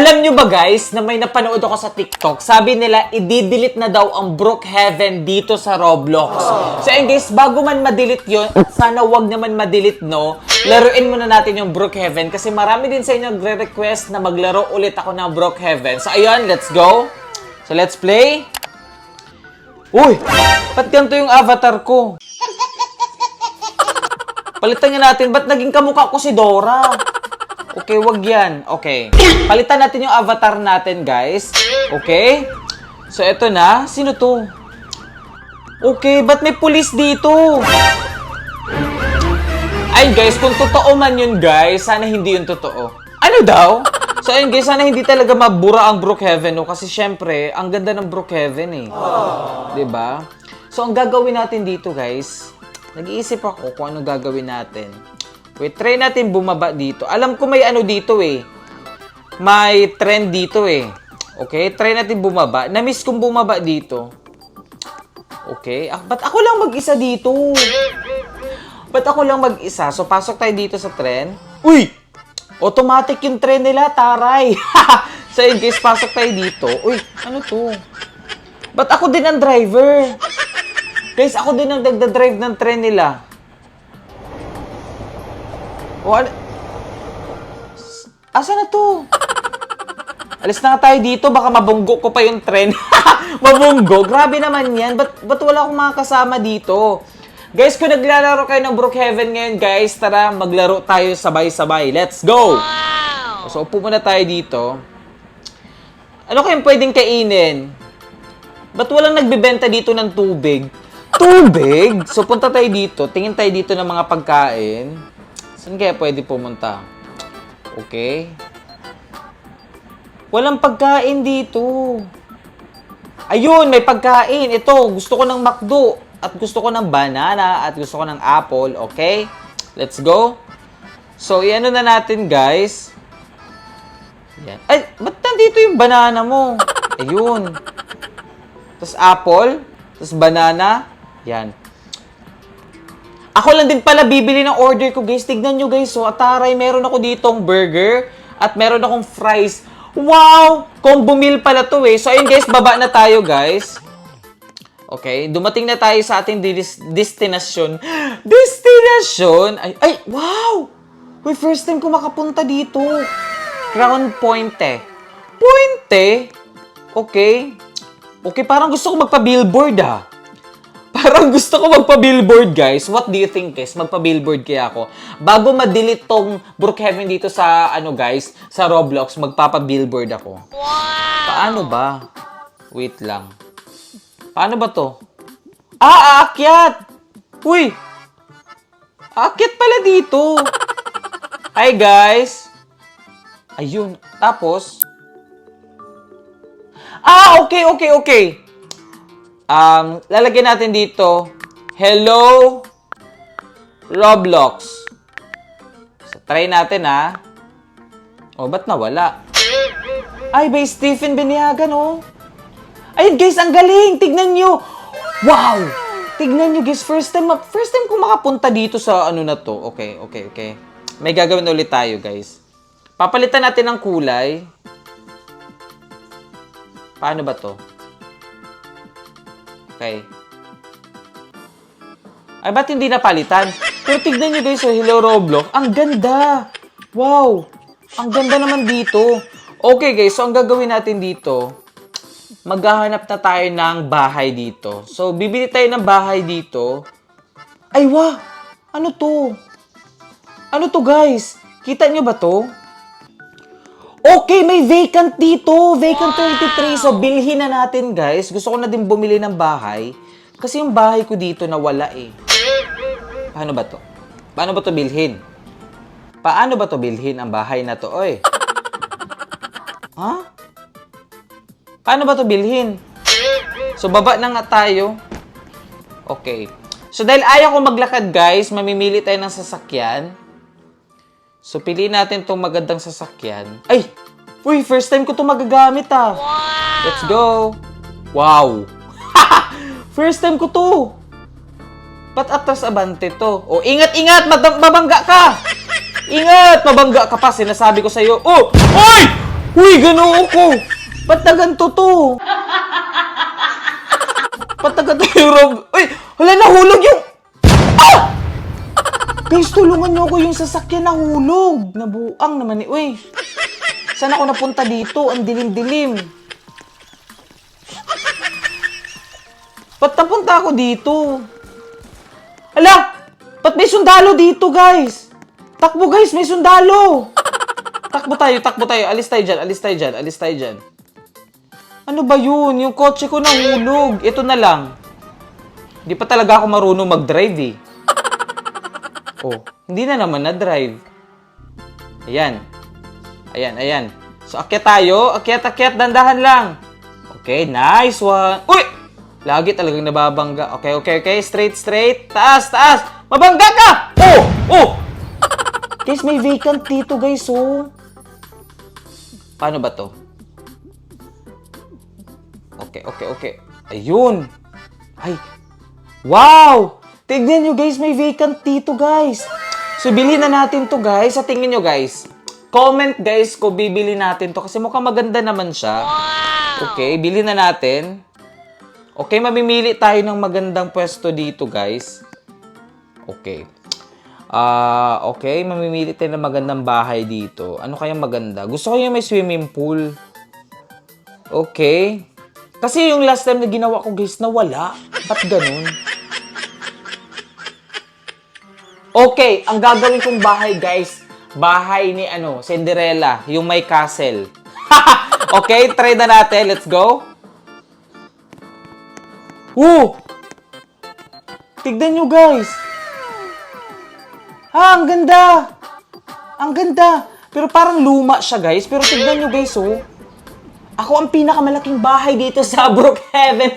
Alam nyo ba guys, na may napanood ako sa TikTok, sabi nila, i-delete na daw ang Brookhaven dito sa Roblox. So ayun guys, bago man ma-delete at sana wag naman ma-delete no, laruin muna natin yung Brookhaven kasi marami din sa inyo nagre-request na maglaro ulit ako ng Brookhaven. So ayun, let's go. So let's play. Uy, ba't ganito yung avatar ko? Palitan nga natin, ba't naging kamukha ko si Dora? Okay, wag yan. Okay. Palitan natin yung avatar natin, guys. Okay? So, eto na. Sino to? Okay, ba't may pulis dito? Ay, guys, kung totoo man yun, guys, sana hindi yun totoo. Ano daw? So, ayun, guys, sana hindi talaga mabura ang Brookhaven, no? Kasi, syempre, ang ganda ng Brookhaven, eh. 'Di ba? So, ang gagawin natin dito, guys, nag-iisip ako kung ano gagawin natin. Wait, try natin bumaba dito. Alam ko may ano dito eh. May trend dito eh. Okay, try natin bumaba. Na-miss kong bumaba dito. Okay, ah, ba't ako lang mag-isa dito? Ba't ako lang mag-isa? So, pasok tayo dito sa trend. Uy! Automatic yung trend nila, taray! so, yun guys, pasok tayo dito. Uy, ano to? Ba't ako din ang driver? Guys, ako din ang nagda-drive ng tren nila. O, ano? Asa na to? Alis na tayo dito, baka mabunggo ko pa yung tren. mabunggo? Grabe naman yan. Ba't, ba't wala akong mga kasama dito? Guys, kung naglalaro kayo ng Brookhaven ngayon, guys, tara, maglaro tayo sabay-sabay. Let's go! So, upo muna tayo dito. Ano kayong pwedeng kainin? Ba't walang nagbebenta dito ng tubig? Tubig? So, punta tayo dito. Tingin tayo dito ng mga pagkain. Saan kaya pwede pumunta? Okay. Walang pagkain dito. Ayun, may pagkain. Ito, gusto ko ng McDo. At gusto ko ng banana. At gusto ko ng apple. Okay? Let's go. So, iano na natin, guys. Yan. Ay, ba't nandito yung banana mo? Ayun. Tapos apple. Tapos banana. Yan. Ako lang din pala bibili ng order ko, guys. Tignan nyo, guys. So, ataray, meron ako ditong burger at meron akong fries. Wow! Combo meal pala to eh. So, ayun, guys. Baba na tayo, guys. Okay. Dumating na tayo sa ating destination. Destination? Ay, ay, wow! Uy, first time ko makapunta dito. Crown Pointe. Pointe? Okay. Okay, parang gusto ko magpa-billboard ah. Parang gusto ko magpa-billboard, guys. What do you think, guys? Magpa-billboard kaya ako. Bago ma-delete tong Brookhaven dito sa, ano, guys, sa Roblox, magpapa-billboard ako. Paano ba? Wait lang. Paano ba to? Ah, aakyat! Uy! Aakyat pala dito. Hi, guys. Ayun. Tapos, Ah, okay, okay, okay. Um, lalagyan natin dito, Hello Roblox. So, try natin ha. Oh, ba't nawala? Ay, by Stephen Beniagan, oh. Ayun, guys, ang galing. Tignan nyo. Wow! Tignan nyo, guys. First time, first time ko makapunta dito sa ano na to. Okay, okay, okay. May gagawin ulit tayo, guys. Papalitan natin ng kulay. Paano ba to? Okay. Ay, ba't hindi napalitan? Pero tignan nyo guys, oh, Hello Roblox. Ang ganda! Wow! Ang ganda naman dito. Okay guys, so ang gagawin natin dito, maghahanap na tayo ng bahay dito. So, bibili tayo ng bahay dito. Ay, wow! Ano to? Ano to guys? Kita nyo ba to? Okay, may vacant dito. Vacant 33. So, bilhin na natin, guys. Gusto ko na din bumili ng bahay. Kasi yung bahay ko dito nawala eh. Paano ba to? Paano ba to bilhin? Paano ba to bilhin ang bahay na to, oy? Ha? Paano ba to bilhin? So, baba na nga tayo. Okay. So, dahil ayaw ko maglakad, guys, mamimili tayo ng sasakyan. So, piliin natin itong magandang sasakyan. Ay! Uy, first time ko ito magagamit ah. Let's go. Wow. first time ko to. Ba't atras abante to? O, ingat, ingat! Mad- mabangga ka! Ingat! Mabangga ka pa. Sinasabi ko sa'yo. Oh! Oy! Uy, ganoo ko! Ba't na ganito to? Ba't na ganito yung rob... Uy! Wala, nahulog yung... Ah! Guys, tulungan niyo ako yung sasakyan nahulog. Nabuang naman eh. Uy! Saan ako napunta dito? Ang dilim-dilim. Ba't napunta ako dito? Ala! Ba't may sundalo dito, guys? Takbo, guys! May sundalo! Takbo tayo, takbo tayo. Alis tayo dyan, alis tayo dyan, alis tayo dyan. Ano ba yun? Yung kotse ko nahulog. Ito na lang. Hindi pa talaga ako marunong mag-drive eh. Oh, hindi na naman na-drive. Ayan. Ayan, ayan. So, akyat tayo. Akyat, akyat. Dandahan lang. Okay, nice one. Uy! Lagi talagang nababangga. Okay, okay, okay. Straight, straight. Taas, taas. Mabangga ka! Oh! Oh! Guys, may vacant dito, guys, oh. Paano ba to? Okay, okay, okay. Ayun. Ay. Wow! Tignan nyo, guys. May vacant dito, guys. So, bilhin na natin to, guys. Sa tingin nyo, guys. Comment, guys, kung bibili natin to. Kasi mukhang maganda naman siya. Okay, bilhin na natin. Okay, mamimili tayo ng magandang pwesto dito, guys. Okay. Ah, okay, mamimili tayo ng magandang bahay dito. Ano kaya maganda? Gusto ko yung may swimming pool. Okay. Kasi yung last time na ginawa ko, guys, nawala. Ba't ganun? Okay, ang gagawin kong bahay, guys, bahay ni ano, Cinderella, yung may castle. okay, try na natin. Let's go. Woo! Tignan nyo, guys. Ha, ang ganda. Ang ganda. Pero parang luma siya, guys. Pero tignan nyo, guys, oh. Ako ang pinakamalaking bahay dito sa Brookhaven.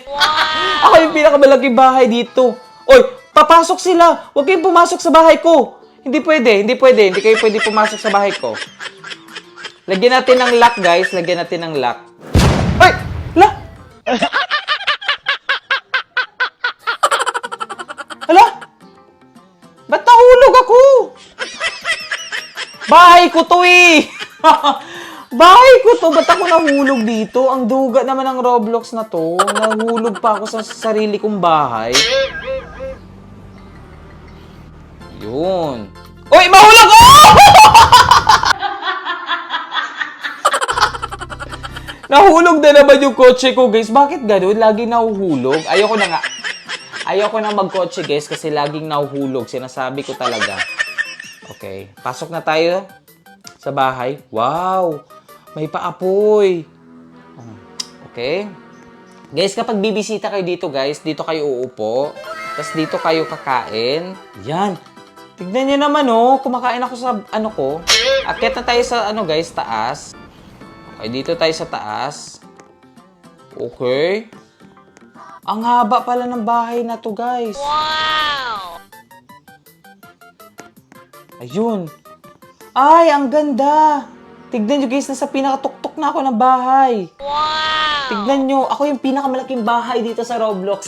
Ako yung pinakamalaking bahay dito. Oy, papasok sila. Huwag kayong pumasok sa bahay ko. Hindi pwede, hindi pwede. Hindi kayo pwede pumasok sa bahay ko. Lagyan natin ng lock, guys. Lagyan natin ng lock. Ay! La! Hala! Ba't nahulog ako? Bahay ko to eh! Bahay ko to! Ba't ako nahulog dito? Ang duga naman ng Roblox na to. Nahulog pa ako sa sarili kong bahay. Yun. Uy! Mahulog ko! Nahulog na naman yung kotse ko, guys. Bakit ganun? Lagi nahuhulog. Ayoko na nga. Ayoko na magkotse, guys, kasi laging nahuhulog. Sinasabi ko talaga. Okay. Pasok na tayo sa bahay. Wow! May paapoy. Hmm, Okay. Guys, kapag bibisita kayo dito, guys, dito kayo uupo. Tapos dito kayo kakain. Yan. Tignan niyo naman, oh. Kumakain ako sa, ano ko. Akit na tayo sa, ano, guys, taas. Okay, dito tayo sa taas. Okay. Ang haba pala ng bahay na to, guys. Ayun. Ay, ang ganda. Tignan nyo, guys, nasa pinakatuktok na ako ng bahay. Tignan nyo, ako yung pinakamalaking bahay dito sa Roblox.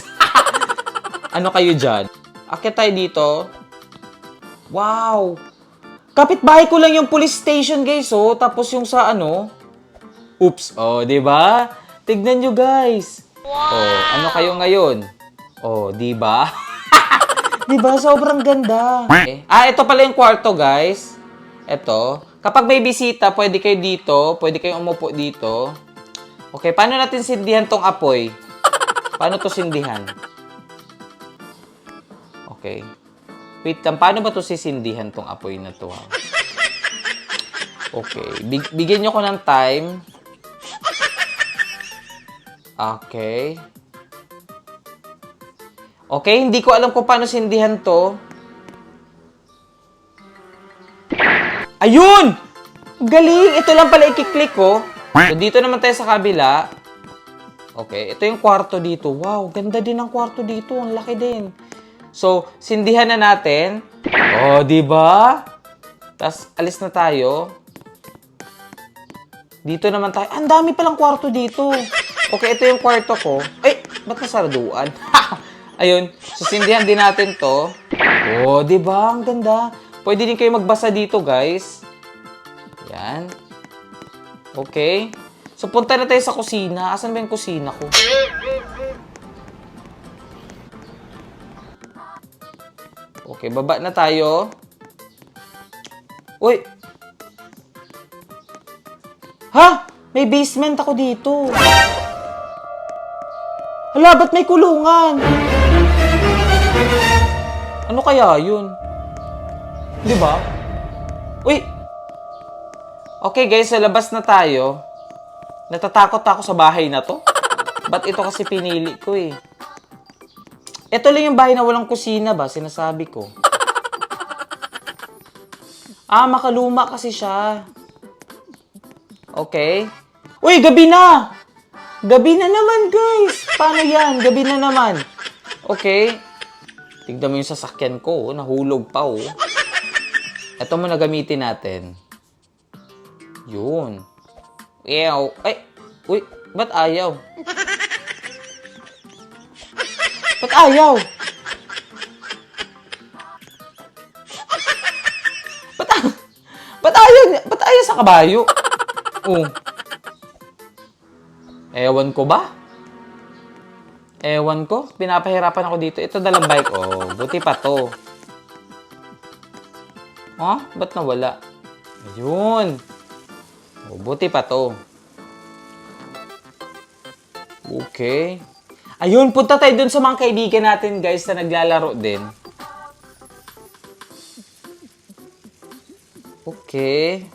ano kayo dyan? Akit tayo dito. Wow. Kapit-bahay ko lang yung police station, guys, oh. Tapos yung sa ano, Oops. Oh, 'di ba? Tignan nyo, guys. Oh, ano kayo ngayon? Oh, 'di ba? 'Di ba? Sobrang ganda. Okay. Ah, ito pala yung kwarto, guys. Ito. Kapag may bisita, pwede kayo dito, pwede kayong umupo dito. Okay, paano natin sindihan tong apoy? Paano to sindihan? Okay. Wait lang, paano ba to sisindihan tong apoy na to? Okay, Big- bigyan nyo ko ng time. Okay. Okay, hindi ko alam kung paano sindihan to. Ayun! Galing! Ito lang pala ikiklik ko. So, dito naman tayo sa kabila. Okay, ito yung kwarto dito. Wow, ganda din ang kwarto dito. Ang laki din. So, sindihan na natin. Oh, di ba? Tapos, alis na tayo. Dito naman tayo. Ang dami palang kwarto dito. Okay, ito yung kwarto ko. Ay, ba't nasaraduan? Ayun, susindihan din natin to. Oh, di ba? Ang ganda. Pwede din kayo magbasa dito, guys. Yan. Okay. So, punta na tayo sa kusina. Asan ba yung kusina ko? Okay, baba na tayo. Uy! Ha? May basement ako dito. Hala, ba't may kulungan? Ano kaya yun? Di ba? Uy! Okay guys, sa labas na tayo. Natatakot ako sa bahay na to. Ba't ito kasi pinili ko eh? Ito lang yung bahay na walang kusina ba? Sinasabi ko. Ah, makaluma kasi siya. Okay. Uy, gabi na! Gabi na naman, guys! Paano yan? Gabi na naman. Okay. Tignan mo yung sasakyan ko, oh. nahulog pa, oh. Ito muna gamitin natin. Yun. Ew. Ay! Uy, ba't ayaw? Ba't ayaw? Ba't, ba't ayaw? Ba't ayaw sa kabayo? Oh. Ewan ko ba? Ewan ko. Pinapahirapan ako dito. Ito dalang bike. Oh, buti pa to. Ha? Ba't nawala? Ayun. Oh, buti pa to. Okay. Ayun, punta tayo dun sa mga kaibigan natin, guys, na naglalaro din. Okay.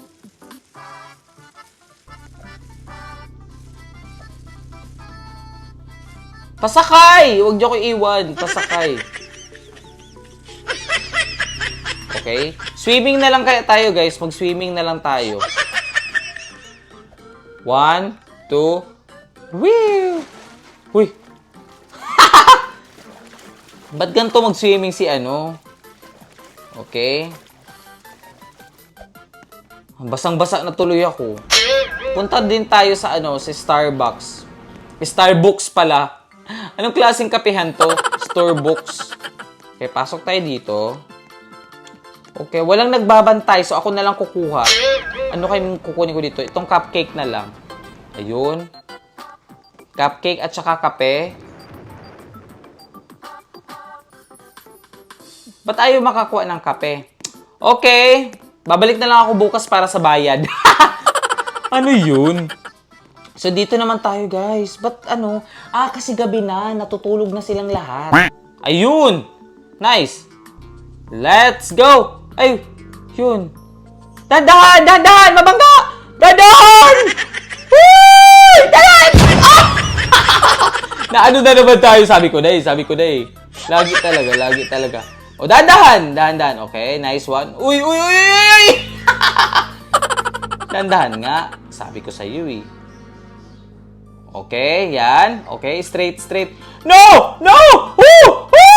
Pasakay! Huwag niyo ko iwan. Pasakay. Okay? Swimming na lang kaya tayo, guys. Mag-swimming na lang tayo. One, two, whee! Uy! Ba't ganito mag-swimming si ano? Okay. Basang-basa na tuloy ako. Punta din tayo sa ano, sa Starbucks. Starbucks pala. Anong klaseng kapehan to? Starbucks. Okay, pasok tayo dito. Okay, walang nagbabantay, so ako na lang kukuha. Ano kayong kukunin ko dito? Itong cupcake na lang. Ayun. Cupcake at saka kape. Ba't ayaw makakuha ng kape? Okay. Babalik na lang ako bukas para sa bayad. ano yun? So, dito naman tayo, guys. Ba't ano? Ah, kasi gabi na. Natutulog na silang lahat. Ayun! Nice! Let's go! Ay, yun. Dandahan! Dandahan! Mabangga! Dandahan! Woo! Dandahan! Ah! na ano na naman tayo? Sabi ko na eh. Sabi ko na eh. Lagi talaga, lagi talaga. O, dandahan! Dahan-dahan. Okay, nice one. Uy, uy, uy, uy! Dandahan nga. Sabi ko sa iyo eh. Okay, yan. Okay, straight, straight. No! No! Woo! Woo!